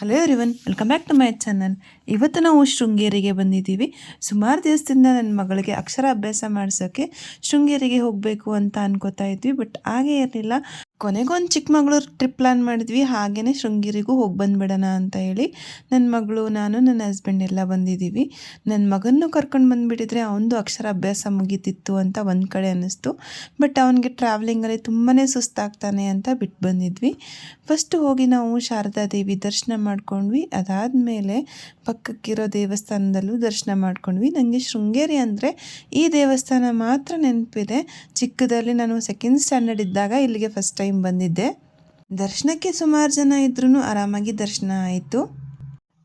Hello everyone welcome back to my channel ಇವತ್ತು ನಾವು ಶೃಂಗೇರಿಗೆ ಬಂದಿದ್ದೀವಿ. ಸುಮಾರು ದಿವಸದಿಂದ ನನ್ನ ಮಗಳಿಗೆ ಅಕ್ಷರ ಅಭ್ಯಾಸ ಮಾಡಿಸೋಕ್ಕೆ ಶೃಂಗೇರಿಗೆ ಹೋಗಬೇಕು ಅಂತ ಅನ್ಕೋತಾ ಇದ್ವಿ, ಬಟ್ ಹಾಗೆ ಇರಲಿಲ್ಲ. ಕೊನೆಗೊಂದು ಚಿಕ್ಕಮಗಳೂರು ಟ್ರಿಪ್ ಪ್ಲ್ಯಾನ್ ಮಾಡಿದ್ವಿ. ಹಾಗೆಯೇ ಶೃಂಗೇರಿಗೂ ಹೋಗಿ ಬಂದುಬಿಡೋಣ ಅಂತ ಹೇಳಿ ನನ್ನ ಮಗಳು, ನಾನು, ನನ್ನ ಹಸ್ಬೆಂಡ್ ಎಲ್ಲ ಬಂದಿದ್ದೀವಿ. ನನ್ನ ಮಗನ್ನು ಕರ್ಕೊಂಡು ಬಂದುಬಿಟ್ಟಿದ್ರೆ ಅವನದು ಅಕ್ಷರ ಅಭ್ಯಾಸ ಮುಗೀತಿತ್ತು ಅಂತ ಒಂದು ಕಡೆ ಅನ್ನಿಸ್ತು. ಬಟ್ ಅವನಿಗೆ ಟ್ರಾವೆಲಿಂಗಲ್ಲಿ ತುಂಬಾ ಸುಸ್ತಾಗ್ತಾನೆ ಅಂತ ಬಿಟ್ಟು ಬಂದಿದ್ವಿ. ಫಸ್ಟ್ ಹೋಗಿ ನಾವು ಶಾರದಾ ದೇವಿ ದರ್ಶನ ಮಾಡ್ಕೊಂಡ್ವಿ. ಅದಾದಮೇಲೆ ಪಕ್ಕಕ್ಕಿರೋ ದೇವಸ್ಥಾನದಲ್ಲೂ ದರ್ಶನ ಮಾಡ್ಕೊಂಡ್ವಿ. ನನಗೆ ಶೃಂಗೇರಿ ಅಂದರೆ ಈ ದೇವಸ್ಥಾನ ಮಾತ್ರ ನೆನಪಿದೆ. ಚಿಕ್ಕದಲ್ಲಿ ನಾನು ಸೆಕೆಂಡ್ ಸ್ಟ್ಯಾಂಡರ್ಡ್ ಇದ್ದಾಗ ಇಲ್ಲಿಗೆ ಫಸ್ಟ್ ಟೈಮ್ ಬಂದಿದ್ದೆ. ದರ್ಶನಕ್ಕೆ ಸುಮಾರು ಜನ ಇದ್ರೂ ಆರಾಮಾಗಿ ದರ್ಶನ ಆಯಿತು.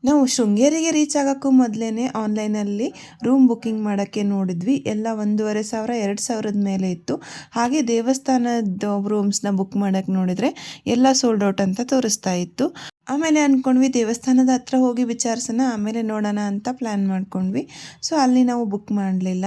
ನಾವು ಶೃಂಗೇರಿಗೆ ರೀಚ್ ಆಗೋಕ್ಕೂ ಮೊದಲೇ ಆನ್ಲೈನಲ್ಲಿ ರೂಮ್ ಬುಕ್ಕಿಂಗ್ ಮಾಡೋಕ್ಕೆ ನೋಡಿದ್ವಿ. ಎಲ್ಲ ಒಂದೂವರೆ ಸಾವಿರ, ಎರಡು ಸಾವಿರದ ಮೇಲೆ ಇತ್ತು. ಹಾಗೆ ದೇವಸ್ಥಾನದ ರೂಮ್ಸ್ನ ಬುಕ್ ಮಾಡೋಕ್ಕೆ ನೋಡಿದರೆ ಎಲ್ಲ ಸೋಲ್ಡ್ ಔಟ್ ಅಂತ ತೋರಿಸ್ತಾ ಇತ್ತು. ಆಮೇಲೆ ಅಂದ್ಕೊಂಡ್ವಿ ದೇವಸ್ಥಾನದ ಹತ್ರ ಹೋಗಿ ವಿಚಾರಿಸೋಣ, ಆಮೇಲೆ ನೋಡೋಣ ಅಂತ ಪ್ಲ್ಯಾನ್ ಮಾಡ್ಕೊಂಡ್ವಿ. ಸೊ ಅಲ್ಲಿ ನಾವು ಬುಕ್ ಮಾಡಲಿಲ್ಲ.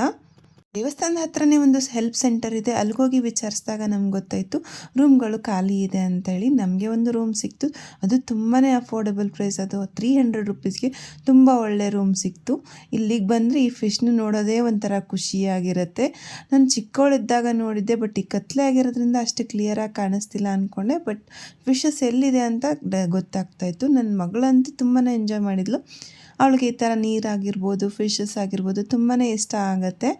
ದೇವಸ್ಥಾನದ ಹತ್ರನೇ ಒಂದು ಹೆಲ್ಪ್ ಸೆಂಟರ್ ಇದೆ. ಅಲ್ಲಿಗೋಗಿ ವಿಚಾರಿಸಿದಾಗ ನಮ್ಗೆ ಗೊತ್ತಾಯಿತು ರೂಮ್ಗಳು ಖಾಲಿ ಇದೆ ಅಂತೇಳಿ ನಮಗೆ ಒಂದು ರೂಮ್ ಸಿಕ್ತು. ಅದು ತುಂಬಾ ಅಫೋರ್ಡೆಬಲ್ ಪ್ರೈಸ್ ಅದು ತ್ರೀ ಹಂಡ್ರೆಡ್ ರುಪೀಸ್ಗೆ ತುಂಬ ಒಳ್ಳೆ ರೂಮ್ ಸಿಕ್ತು. ಇಲ್ಲಿಗೆ ಬಂದರೆ ಈ ಫಿಶ್ನ ನೋಡೋದೇ ಒಂಥರ ಖುಷಿಯಾಗಿರುತ್ತೆ ನಾನು ಚಿಕ್ಕವಳಿದ್ದಾಗ ನೋಡಿದ್ದೆ ಬಟ್ ಈ ಕತ್ಲೆ ಆಗಿರೋದ್ರಿಂದ ಅಷ್ಟು ಕ್ಲಿಯರಾಗಿ ಕಾಣಿಸ್ತಿಲ್ಲ ಅಂದ್ಕೊಂಡೆ ಬಟ್ ಫಿಶಸ್ ಎಲ್ಲಿದೆ ಅಂತ ಗೊತ್ತಾಗ್ತಾಯಿತ್ತು ನನ್ನ ಮಗಳಂತೂ ತುಂಬಾ ಎಂಜಾಯ್ ಮಾಡಿದ್ಲು. ಅವಳಿಗೆ ಈ ಥರ ನೀರಾಗಿರ್ಬೋದು ಫಿಶಸ್ ಆಗಿರ್ಬೋದು ತುಂಬಾ ಇಷ್ಟ ಆಗುತ್ತೆ.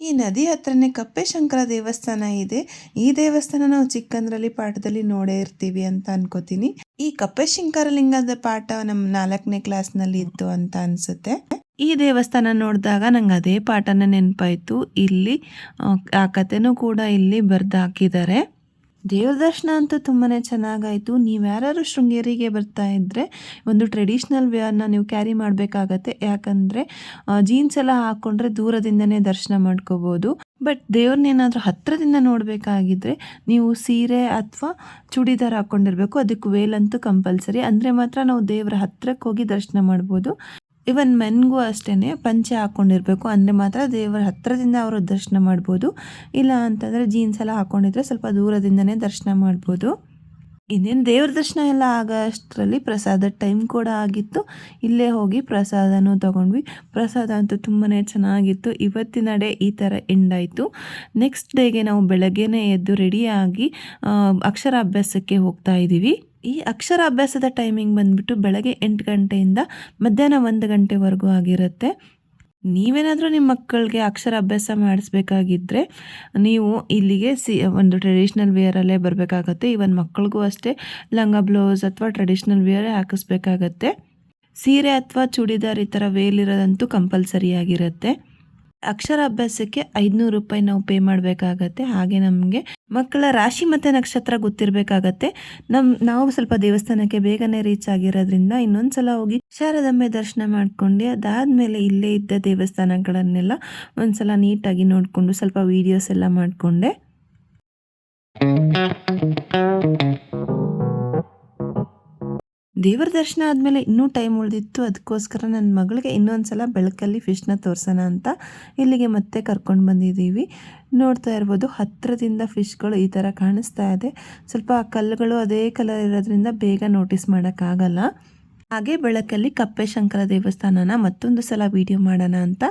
ಈ ನದಿ ಹತ್ರನೇ ಕಪ್ಪೆಶಂಕರ ದೇವಸ್ಥಾನ ಇದೆ. ಈ ದೇವಸ್ಥಾನ ನಾವು ಚಿಕ್ಕಂದ್ರಲ್ಲಿ ಪಾಠದಲ್ಲಿ ನೋಡೇ ಇರ್ತೀವಿ ಅಂತ ಅನ್ಕೋತೀನಿ. ಈ ಕಪ್ಪೆಶಂಕರ ಲಿಂಗದ ಪಾಠ ನಮ್ಮ ನಾಲ್ಕನೇ ಕ್ಲಾಸ್ನಲ್ಲಿ ಇತ್ತು ಅಂತ ಅನ್ಸುತ್ತೆ. ಈ ದೇವಸ್ಥಾನ ನೋಡಿದಾಗ ನಂಗೆ ಅದೇ ಪಾಠನ ನೆನಪಾಯಿತು. ಇಲ್ಲಿ ಆ ಕಥೆನೂ ಕೂಡ ಇಲ್ಲಿ ಬರ್ದು ಹಾಕಿದ್ದಾರೆ. ದೇವ್ರ ದರ್ಶನ ಅಂತೂ ತುಂಬಾ ಚೆನ್ನಾಗಾಯಿತು. ನೀವು ಯಾರು ಶೃಂಗೇರಿಗೆ ಬರ್ತಾ ಇದ್ದರೆ ಒಂದು ಟ್ರೆಡಿಷ್ನಲ್ ವೇರ್ನ ನೀವು ಕ್ಯಾರಿ ಮಾಡಬೇಕಾಗತ್ತೆ. ಯಾಕಂದರೆ ಜೀನ್ಸ್ ಎಲ್ಲ ಹಾಕ್ಕೊಂಡ್ರೆ ದೂರದಿಂದನೇ ದರ್ಶನ ಮಾಡ್ಕೋಬೋದು. ಬಟ್ ದೇವ್ರನ್ನೇನಾದರೂ ಹತ್ತಿರದಿಂದ ನೋಡಬೇಕಾಗಿದ್ರೆ ನೀವು ಸೀರೆ ಅಥವಾ ಚೂಡಿದಾರ್ ಹಾಕ್ಕೊಂಡಿರಬೇಕು ಅದಕ್ಕೆ ವೇಲ್ ಅಂತೂ ಕಂಪಲ್ಸರಿ ಅಂದರೆ ಮಾತ್ರ ನಾವು ದೇವರ ಹತ್ತಿರಕ್ಕೆ ಹೋಗಿ ದರ್ಶನ ಮಾಡ್ಬೋದು. ಇವನ್ ಮೆನ್ಗೂ ಅಷ್ಟೇ ಪಂಚೆ ಹಾಕ್ಕೊಂಡಿರ್ಬೇಕು ಅಂದರೆ ಮಾತ್ರ ದೇವರ ಹತ್ತಿರದಿಂದ ಅವರು ದರ್ಶನ ಮಾಡ್ಬೋದು. ಇಲ್ಲ ಅಂತಂದರೆ ಜೀನ್ಸ್ ಎಲ್ಲ ಹಾಕ್ಕೊಂಡಿದ್ರೆ ಸ್ವಲ್ಪ ದೂರದಿಂದನೇ ದರ್ಶನ ಮಾಡ್ಬೋದು. ಇನ್ನೇನು ದೇವ್ರ ದರ್ಶನ ಎಲ್ಲ ಆಗೋಷ್ಟರಲ್ಲಿ ಪ್ರಸಾದ ಟೈಮ್ ಕೂಡ ಆಗಿತ್ತು. ಇಲ್ಲೇ ಹೋಗಿ ಪ್ರಸಾದನೂ ತೊಗೊಂಡ್ವಿ. ಪ್ರಸಾದ ಅಂತೂ ತುಂಬಾ ಚೆನ್ನಾಗಿತ್ತು. ಇವತ್ತಿನ ಡೇ ಈ ಥರ ಎಂಡಾಯಿತು ನೆಕ್ಸ್ಟ್ ಡೇಗೆ ನಾವು ಬೆಳಗ್ಗೆನೇ ಎದ್ದು ರೆಡಿಯಾಗಿ ಅಕ್ಷರಾಭ್ಯಾಸಕ್ಕೆ ಹೋಗ್ತಾ ಇದ್ದೀವಿ ಈ ಅಕ್ಷರ ಅಭ್ಯಾಸದ ಟೈಮಿಂಗ್ ಬಂದ್ಬಿಟ್ಟು ಬೆಳಗ್ಗೆ ಎಂಟು ಗಂಟೆಯಿಂದ ಮಧ್ಯಾಹ್ನ ಒಂದು ಗಂಟೆವರೆಗೂ ಆಗಿರುತ್ತೆ. ನೀವೇನಾದರೂ ನಿಮ್ಮ ಮಕ್ಕಳಿಗೆ ಅಕ್ಷರ ಅಭ್ಯಾಸ ಮಾಡಿಸ್ಬೇಕಾಗಿದ್ದರೆ ನೀವು ಇಲ್ಲಿಗೆ ಸಿ, ಒಂದು ಟ್ರೆಡಿಷ್ನಲ್ ವೇರಲ್ಲೇ ಬರಬೇಕಾಗತ್ತೆ. ಈವನ್ ಮಕ್ಕಳಿಗೂ ಅಷ್ಟೇ ಲಂಗ ಬ್ಲೌಸ್ ಅಥವಾ ಟ್ರೆಡಿಷ್ನಲ್ ವೇರೇ ಹಾಕಿಸ್ಬೇಕಾಗತ್ತೆ. ಸೀರೆ ಅಥವಾ ಚೂಡಿದಾರ್ ಈ ಥರ ವೇಲಿರೋದಂತೂ ಕಂಪಲ್ಸರಿಯಾಗಿರುತ್ತೆ ಅಕ್ಷರಾಭ್ಯಾಸಕ್ಕೆ ಐದುನೂರು ರೂಪಾಯಿ ನಾವು ಪೇ ಮಾಡಬೇಕಾಗತ್ತೆ. ಹಾಗೆ ನಮಗೆ ಮಕ್ಕಳ ರಾಶಿ ಮತ್ತು ನಕ್ಷತ್ರ ಗೊತ್ತಿರಬೇಕಾಗತ್ತೆ. ನಮ್ಮ ನಾವು ಸ್ವಲ್ಪ ದೇವಸ್ಥಾನಕ್ಕೆ ಬೇಗನೆ ರೀಚ್ ಆಗಿರೋದ್ರಿಂದ ಇನ್ನೊಂದು ಸಲ ಹೋಗಿ ಶಾರದಮ್ಮೆ ದರ್ಶನ ಮಾಡ್ಕೊಂಡು ಅದಾದಮೇಲೆ ಇಲ್ಲೇ ಇದ್ದ ದೇವಸ್ಥಾನಗಳನ್ನೆಲ್ಲ ಒಂದು ಸಲ ನೀಟಾಗಿ ನೋಡಿಕೊಂಡು ಸ್ವಲ್ಪ ವೀಡಿಯೋಸ್ ಎಲ್ಲ ಮಾಡಿಕೊಂಡೆ. ದೇವರ ದರ್ಶನ ಆದಮೇಲೆ ಇನ್ನೂ ಟೈಮ್ ಉಳಿದಿತ್ತು. ಅದಕ್ಕೋಸ್ಕರ ನನ್ನ ಮಗಳಿಗೆ ಇನ್ನೊಂದು ಸಲ ಬೆಳಕಲ್ಲಿ ಫಿಶ್ನ ತೋರಿಸೋಣ ಅಂತ ಇಲ್ಲಿಗೆ ಮತ್ತೆ ಕರ್ಕೊಂಡು ಬಂದಿದ್ದೀವಿ. ನೋಡ್ತಾ ಇರ್ಬೋದು ಹತ್ತಿರದಿಂದ ಫಿಶ್ಗಳು ಈ ಥರ ಕಾಣಿಸ್ತಾ ಇದೆ. ಸ್ವಲ್ಪ ಕಲ್ಲುಗಳು ಅದೇ ಕಲರ್ ಇರೋದ್ರಿಂದ ಬೇಗ ನೋಟಿಸ್ ಮಾಡೋಕ್ಕಾಗಲ್ಲ. ಹಾಗೆ ಬೆಳಕಲ್ಲಿ ಕಪ್ಪೆ ಶಂಕರ ದೇವಸ್ಥಾನನ ಮತ್ತೊಂದು ಸಲ ವಿಡಿಯೋ ಮಾಡೋಣ ಅಂತ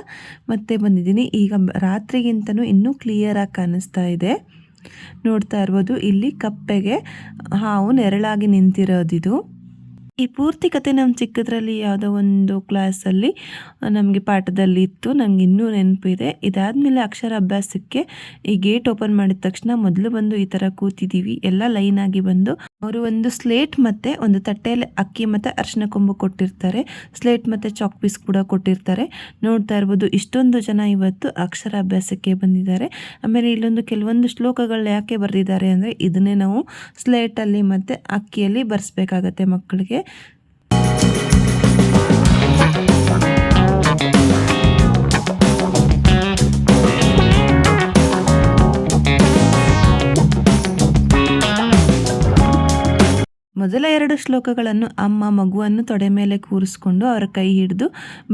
ಮತ್ತೆ ಬಂದಿದ್ದೀನಿ. ಈಗ ರಾತ್ರಿಗಿಂತನೂ ಇನ್ನೂ ಕ್ಲಿಯರಾಗಿ ಕಾಣಿಸ್ತಾ ಇದೆ. ನೋಡ್ತಾ ಇರ್ಬೋದು, ಇಲ್ಲಿ ಕಪ್ಪೆಗೆ ಹಾವು ನೆರಳಾಗಿ ನಿಂತಿರೋದಿದು. ಈ ಪೂರ್ತಿ ಕತೆ ನಮ್ಮ ಚಿಕ್ಕದ್ರಲ್ಲಿ ಯಾವುದೋ ಒಂದು ಕ್ಲಾಸಲ್ಲಿ ನಮಗೆ ಪಾಠದಲ್ಲಿ ಇತ್ತು ನನಗೆ ಇನ್ನೂ ನೆನಪಿದೆ. ಇದಾದಮೇಲೆ ಅಕ್ಷರ ಅಭ್ಯಾಸಕ್ಕೆ ಈ ಗೇಟ್ ಓಪನ್ ಮಾಡಿದ ತಕ್ಷಣ ಮೊದಲು ಬಂದು ಈ ಥರ ಕೂತಿದ್ದೀವಿ. ಎಲ್ಲ ಲೈನ್ ಆಗಿ ಬಂದು ಅವರು ಒಂದು ಸ್ಲೇಟ್ ಮತ್ತು ಒಂದು ತಟ್ಟೆಯಲ್ಲಿ ಅಕ್ಕಿ ಮತ್ತು ಅರ್ಶಿನ ಕೊಂಬು ಕೊಟ್ಟಿರ್ತಾರೆ. ಸ್ಲೇಟ್ ಮತ್ತು ಚಾಕ್ ಪೀಸ್ ಕೂಡ ಕೊಟ್ಟಿರ್ತಾರೆ. ನೋಡ್ತಾ ಇರ್ಬೋದು ಇಷ್ಟೊಂದು ಜನ ಇವತ್ತು ಅಕ್ಷರ ಅಭ್ಯಾಸಕ್ಕೆ ಬಂದಿದ್ದಾರೆ. ಆಮೇಲೆ ಇಲ್ಲೊಂದು ಕೆಲವೊಂದು ಶ್ಲೋಕಗಳು ಯಾಕೆ ಬರೆದಿದ್ದಾರೆ ಅಂದರೆ ಇದನ್ನೇ ನಾವು ಸ್ಲೇಟಲ್ಲಿ ಮತ್ತು ಅಕ್ಕಿಯಲ್ಲಿ ಬರೆಸ್ಬೇಕಾಗತ್ತೆ ಮಕ್ಕಳಿಗೆ. ಮೊದಲ ಎರಡು ಶ್ಲೋಕಗಳನ್ನು ಅಮ್ಮ ಮಗುವನ್ನು ತೊಡೆ ಮೇಲೆ ಕೂರಿಸ್ಕೊಂಡು ಅವರ ಕೈ ಹಿಡಿದು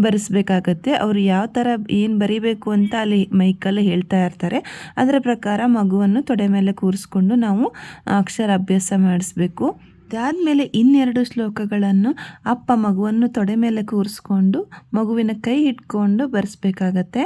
ಬರೆಸ್ಬೇಕಾಗತ್ತೆ. ಅವರು ಯಾವ ಥರ ಏನು ಬರಿಬೇಕು ಅಂತ ಅಲ್ಲಿ ಮೈಕಲ್ಲಿ ಹೇಳ್ತಾ ಇರ್ತಾರೆ. ಅದರ ಪ್ರಕಾರ ಮಗುವನ್ನು ತೊಡೆ ಮೇಲೆ ಕೂರಿಸ್ಕೊಂಡು ನಾವು ಅಕ್ಷರ ಅಭ್ಯಾಸ ಮಾಡಿಸ್ಬೇಕು. ಅದಾದಮೇಲೆ ಇನ್ನೆರಡು ಶ್ಲೋಕಗಳನ್ನು ಅಪ್ಪ ಮಗುವನ್ನು ತೊಡೆ ಮೇಲೆ ಕೂರಿಸ್ಕೊಂಡು ಮಗುವಿನ ಕೈ ಇಟ್ಕೊಂಡು ಬರೆಸ್ಬೇಕಾಗತ್ತೆ.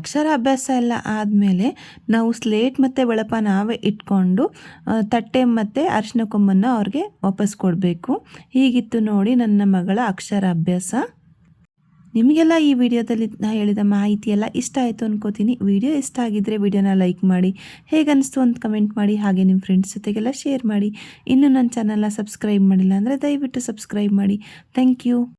ಅಕ್ಷರಾಭ್ಯಾಸ ಎಲ್ಲ ಆದಮೇಲೆ ನಾವು ಸ್ಲೇಟ್ ಮತ್ತು ಬಳಪ ನಾವೇ ಇಟ್ಕೊಂಡು ತಟ್ಟೆ ಮತ್ತು ಅರಿಶಿನ ಕೊಂಬನ್ನು ಅವ್ರಿಗೆ ವಾಪಸ್ ಕೊಡಬೇಕು. ಹೀಗಿತ್ತು ನೋಡಿ ನನ್ನ ಮಗಳ ಅಕ್ಷರಾಭ್ಯಾಸ. ನಿಮಗೆಲ್ಲ ಈ ವಿಡಿಯೋದಲ್ಲಿ ನಾ ಹೇಳಿದ ಮಾಹಿತಿ ಎಲ್ಲ ಇಷ್ಟ ಆಯಿತು ಅನ್ಕೋತೀನಿ. ವಿಡಿಯೋ ಇಷ್ಟ ಆಗಿದ್ದರೆ ವಿಡಿಯೋನ ಲೈಕ್ ಮಾಡಿ, ಹೇಗೆ ಅನಿಸ್ತು ಅಂತ ಕಮೆಂಟ್ ಮಾಡಿ, ಹಾಗೆ ನಿಮ್ಮ ಫ್ರೆಂಡ್ಸ್ ಜೊತೆಗೆಲ್ಲ ಶೇರ್ ಮಾಡಿ. ಇನ್ನೂ ನನ್ನ ಚಾನಲ್ನ ಸಬ್ಸ್ಕ್ರೈಬ್ ಮಾಡಿಲ್ಲ ಅಂದರೆ ದಯವಿಟ್ಟು ಸಬ್ಸ್ಕ್ರೈಬ್ ಮಾಡಿ. Thank you